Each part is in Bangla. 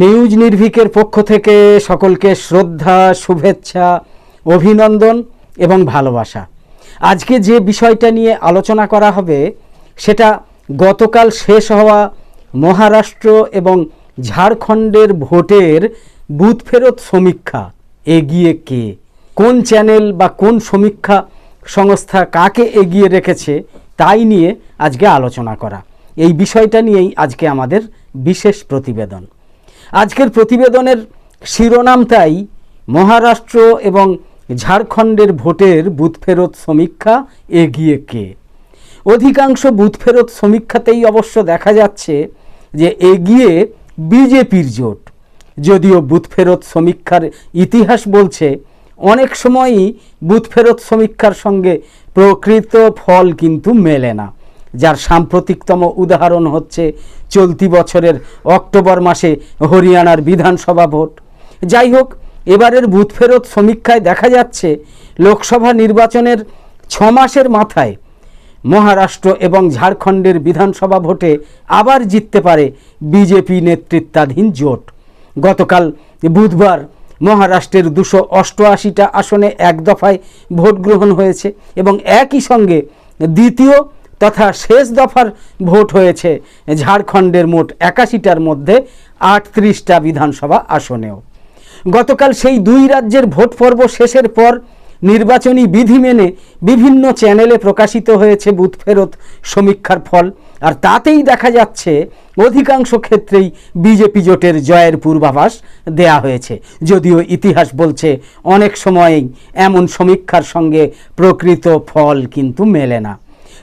নিউজ নির্ভিকের পক্ষ থেকে সকলকে শ্রদ্ধা, শুভেচ্ছা, অভিনন্দন এবং ভালোবাসা। আজকে যে বিষয়টা নিয়ে আলোচনা করা হবে, সেটা গতকাল শেষ হওয়া মহারাষ্ট্র এবং ঝাড়খণ্ডের ভোটের বুথ ফেরত সমীক্ষা। এগিয়ে কে? কোন চ্যানেল বা কোন সমীক্ষা সংস্থা কাকে এগিয়ে রেখেছে, তাই নিয়ে আজকে আলোচনা করা। এই বিষয়টা নিয়েই আজকে আমাদের বিশেষ প্রতিবেদন। আজকের প্রতিবেদনের শিরোনামটাই মহারাষ্ট্র এবং ঝাড়খণ্ডের ভোটের বুথ ফেরত সমীক্ষা এগিয়ে কে? অধিকাংশ বুথ ফেরত সমীক্ষাতেই অবশ্য দেখা যাচ্ছে যে এগিয়ে বিজেপির জোট। যদিও বুথ ফেরত সমীক্ষার ইতিহাস বলছে, অনেক সময়ই বুথ ফেরত সমীক্ষার সঙ্গে প্রকৃত ফল কিন্তু মেলে না। যার সাম্প্রতিকতম উদাহরণ হচ্ছে চলতি বছরের অক্টোবর মাসে হরিয়ানার বিধানসভা ভোট। যাই হোক, এবারের বুথ ফেরত সমীক্ষায় দেখা যাচ্ছে লোকসভা নির্বাচনের ছ মাসের মাথায় মহারাষ্ট্র এবং ঝাড়খণ্ডের বিধানসভা ভোটে আবার জিততে পারে বিজেপি নেতৃত্বাধীন জোট। গতকাল বুধবার মহারাষ্ট্রের দুশো অষ্টআশিটা আসনে এক দফায় ভোট গ্রহণ হয়েছে এবং একই সঙ্গে দ্বিতীয় তথা শেষ দফার ভোট হয়েছে ঝাড়খণ্ডের মোট একাশিটার মধ্যে আটত্রিশটা বিধানসভা আসনেও। গতকাল সেই দুই রাজ্যের ভোট পর্ব শেষের পর নির্বাচনী বিধি মেনে বিভিন্ন চ্যানেলে প্রকাশিত হয়েছে বুথ ফেরত সমীক্ষার ফল। আর তাতেই দেখা যাচ্ছে অধিকাংশ ক্ষেত্রেই বিজেপি জোটের জয়ের পূর্বাভাস দেয়া হয়েছে। যদিও ইতিহাস বলছে অনেক সময়েই এমন সমীক্ষার সঙ্গে প্রকৃত ফল কিন্তু মেলে না।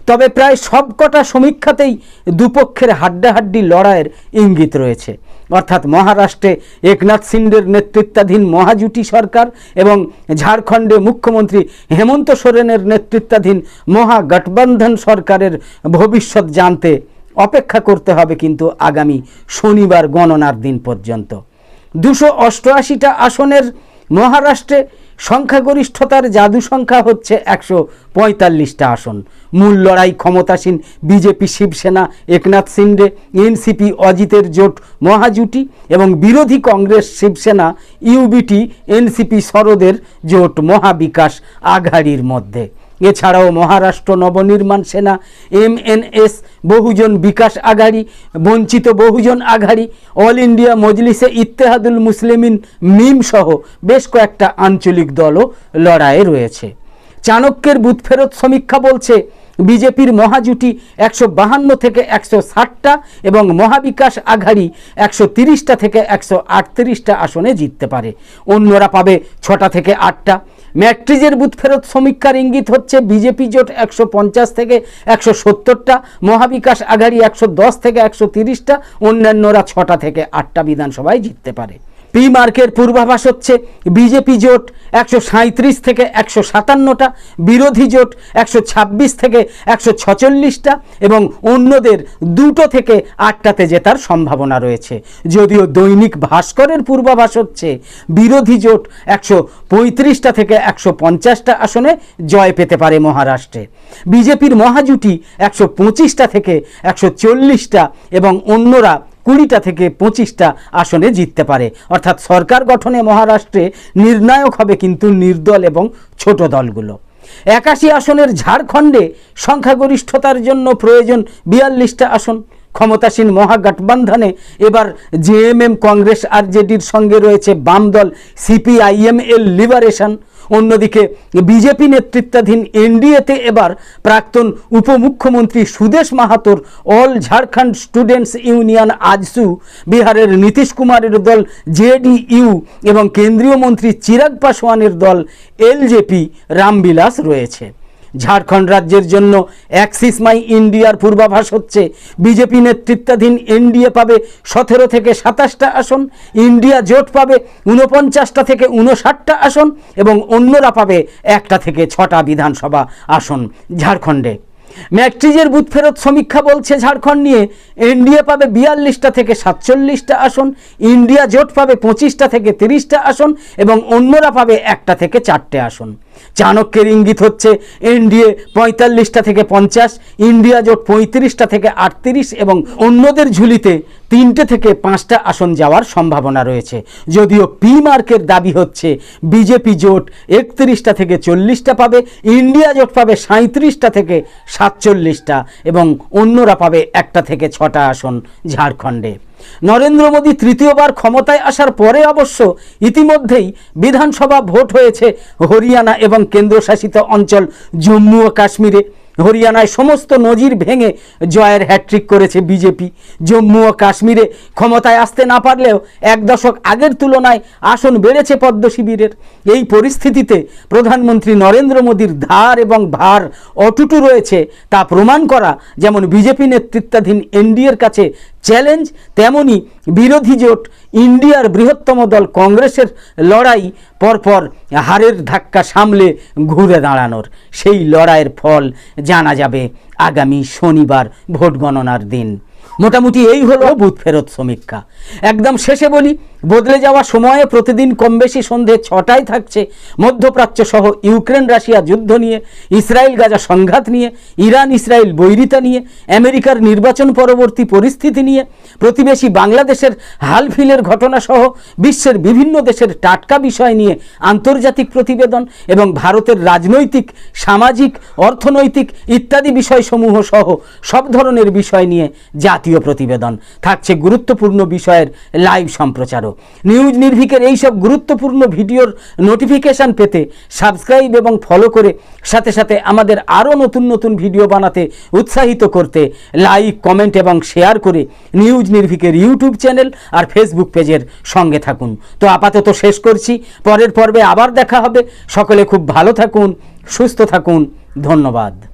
তবে প্রায় সবকটা সমীক্ষাতেই দুপক্ষের হাড্ডাহাড্ডি লড়াইয়ের ইঙ্গিত রয়েছে। অর্থাৎ মহারাষ্ট্রে একনাথ সিন্ডের নেতৃত্বাধীন মহাজুটি সরকার এবং ঝাড়খণ্ডে মুখ্যমন্ত্রী হেমন্ত সোরেনের নেতৃত্বাধীন মহাগঠবন্ধন সরকারের ভবিষ্যৎ জানতে অপেক্ষা করতে হবে কিন্তু আগামী শনিবার গণনার দিন পর্যন্ত। দুশো অষ্টআশিটা আসনের মহারাষ্ট্রে সংখ্যাগরিষ্ঠতার জাদু সংখ্যা হচ্ছে একশো পঁয়তাল্লিশটা আসন। মূল লড়াই ক্ষমতাসীন বিজেপি শিবসেনা, একনাথ সিন্ডে এনসিপি অজিতের জোট, মহাজুটি এবং বিরোধী কংগ্রেস শিবসেনা, ইউবিটি, এনসিপি শরদের জোট, মহাবিকাশ আঘাড়ির মধ্যে। এছাড়াও মহারাষ্ট্র নবনির্মাণ সেনা এমএনএস বহুজন বিকাশ আঘাড়ি, বঞ্চিত বহুজন আঘাড়ি, অল ইন্ডিয়া মজলিসে ইত্তেহাদুল মুসলিমিন মিম সহ বেশ কয়েকটা আঞ্চলিক দলও লড়াইয়ে রয়েছে। চাণক্যের বুথ ফেরত সমীক্ষা বলছে বিজেপির মহাজুটি একশো বাহান্ন থেকে একশো ষাটটা এবং মহাবিকাশ আঘাড়ি একশো তিরিশটা থেকে একশো আটত্রিশটা আসনে জিততে পারে। অন্যরা পাবে ছটা থেকে আটটা। ম্যাট্রিজের বুথ ফেরত সমীক্ষার ইঙ্গিত হচ্ছে বিজেপি জোট একশো পঞ্চাশ থেকে একশো সত্তরটা, মহাবিকাশ আঘাড়ি একশো দশ থেকে একশো তিরিশটা, অন্যান্যরা ছটা থেকে আটটা বিধানসভায় জিততে পারে। পি মার্কের পূর্বাভাস হচ্ছে, বিজেপি জোট একশো সাঁত্রিশ থেকে একশো সাতান্নটা, বিরোধী জোট একশো ছাব্বিশ থেকে একশো ছচল্লিশটা এবং অন্যদের দুটো থেকে আটটাতে জেতার সম্ভাবনা রয়েছে। যদিও দৈনিক ভাস্করের পূর্বাভাস হচ্ছে, বিরোধী জোট একশো পঁয়ত্রিশটা থেকে একশো পঞ্চাশটা আসনে জয় পেতে পারে মহারাষ্ট্রে। বিজেপির মহাজুটি একশো পঁচিশটা থেকে একশো চল্লিশটা এবং অন্যরা কুড়িটা থেকে পঁচিশটা আসনে জিততে পারে। অর্থাৎ সরকার গঠনে মহারাষ্ট্রে নির্ণায়ক হবে কিন্তু নির্দল এবং ছোট দলগুলো। একাশি আসনের ঝাড়খণ্ডে সংখ্যাগরিষ্ঠতার জন্য প্রয়োজন বিয়াল্লিশটা আসন। ক্ষমতাসীন মহাগঠবন্ধনে এবার জেএমএম কংগ্রেস আর জেডির সঙ্গে রয়েছে বাম দল সিপিআইএমএল লিবারেশন। অন্যদিকে বিজেপি নেতৃত্বাধীন এনডিএতে এবার প্রাক্তন উপমুখ্যমন্ত্রী Sudesh মাহাতোর all Jharkhand students union AJSU, বিহারের নীতিশ কুমারের দল জেডিইউ এবং কেন্দ্রীয় মন্ত্রী চিরাগ পাসওয়ানের দল এলজেপি রামবিলাস রয়েছে। ঝাড়খণ্ড রাজ্যের জন্য অ্যাক্সিস মাই ইন্ডিয়ার পূর্বাভাস হচ্ছে, বিজেপি নেতৃত্বাধীন এনডিএ পাবে সতেরো থেকে সাতাশটা আসন, ইন্ডিয়া জোট পাবে ঊনপঞ্চাশটা থেকে ঊনষাটটা আসন এবং অন্যরা পাবে একটা থেকে ছটা বিধানসভা আসন ঝাড়খণ্ডে। ম্যাট্রিজের বুথ ফেরত সমীক্ষা বলছে ঝাড়খণ্ড নিয়ে, এনডিএ পাবে বিয়াল্লিশটা থেকে সাতচল্লিশটা আসন, ইন্ডিয়া জোট পাবে পঁচিশটা থেকে তিরিশটা আসন এবং অন্যরা পাবে একটা থেকে চারটে আসন। চাণক্যের ইঙ্গিত হচ্ছে এনডিএ পঁয়তাল্লিশটা থেকে পঞ্চাশ, ইন্ডিয়া জোট পঁয়ত্রিশটা থেকে আটত্রিশ এবং অন্যদের ঝুলিতে তিনটে থেকে পাঁচটা আসন যাওয়ার সম্ভাবনা রয়েছে। যদিও পি মার্কের দাবি হচ্ছে বিজেপি জোট একত্রিশটা থেকে চল্লিশটা পাবে, ইন্ডিয়া জোট পাবে সাঁত্রিশটা থেকে সাতচল্লিশটা এবং অন্যরা পাবে একটা থেকে ছটা আসন ঝাড়খণ্ডে। নরেন্দ্র মোদী তৃতীয়বার ক্ষমতায় আসার পরে অবশ্য ইতিমধ্যেই বিধানসভা ভোট হয়েছে হরিয়ানা এবং কেন্দ্রশাসিত অঞ্চল জম্মু ও কাশ্মীরে। হরিয়ানায় সমস্ত নজির ভেঙে জয়ের হ্যাট্রিক করেছে বিজেপি। জম্মু ও কাশ্মীরে ক্ষমতায় আসতে না পারলেও এক দশক আগের তুলনায় আসন বেড়েছে পদ্ম শিবিরের। এই পরিস্থিতিতে প্রধানমন্ত্রী নরেন্দ্র মোদীর ধার এবং ভার অটুটু রয়েছে তা প্রমাণ করা যেমন বিজেপি নেতৃত্বাধীন এনডিএর কাছে চ্যালেঞ্জ, তেমনি বিরোধী জোট ইন্ডিয়ার বৃহত্তম দল কংগ্রেসের লড়াই পরপর হারের ধাক্কা সামলে ঘুরে দাঁড়ানোর। সেই লড়াইয়ের ফল জানা যাবে আগামী শনিবার ভোট গণনার দিন। মোটামুটি এই হলো বুথ ফেরত সমীক্ষা। একদম শেষে বলি বদলে যাওয়া সময়ে প্রতিদিন কম বেশি সন্ধে ছটায় থাকছে মধ্যপ্রাচ্য সহ ইউক্রেন, রাশিয়া যুদ্ধ নিয়ে, ইসরায়েল, গাজা সংঘাত নিয়ে, ইরান, ইসরায়েল বৈরিতা নিয়ে, আমেরিকার নির্বাচন পরবর্তী পরিস্থিতি নিয়ে, প্রতিবেশী বাংলাদেশের হালফিলের ঘটনা সহ বিশ্বের বিভিন্ন দেশের টাটকা বিষয় নিয়ে আন্তর্জাতিক প্রতিবেদন এবং ভারতের রাজনৈতিক, সামাজিক, অর্থনৈতিক ইত্যাদি বিষয়সমূহ সহ সব ধরনের বিষয় নিয়ে জাতীয় প্রতিবেদন। থাকছে গুরুত্বপূর্ণ বিষয়ের লাইভ সম্প্রচারও। নিউজ নির্ভিকের এইসব গুরুত্বপূর্ণ ভিডিওর নোটিফিকেশান পেতে সাবস্ক্রাইব এবং ফলো করে সাথে সাথে আমাদের আরও নতুন নতুন ভিডিও বানাতে উৎসাহিত করতে লাইক কমেন্ট এবং শেয়ার করে নিউজ নির্ভিকের ইউটিউব চ্যানেল আর ফেসবুক পেজের সঙ্গে থাকুন। তো আপাতত শেষ করছি। পরের পর্বে আবার দেখা হবে। সকলে খুব ভালো থাকুন, সুস্থ থাকুন। ধন্যবাদ।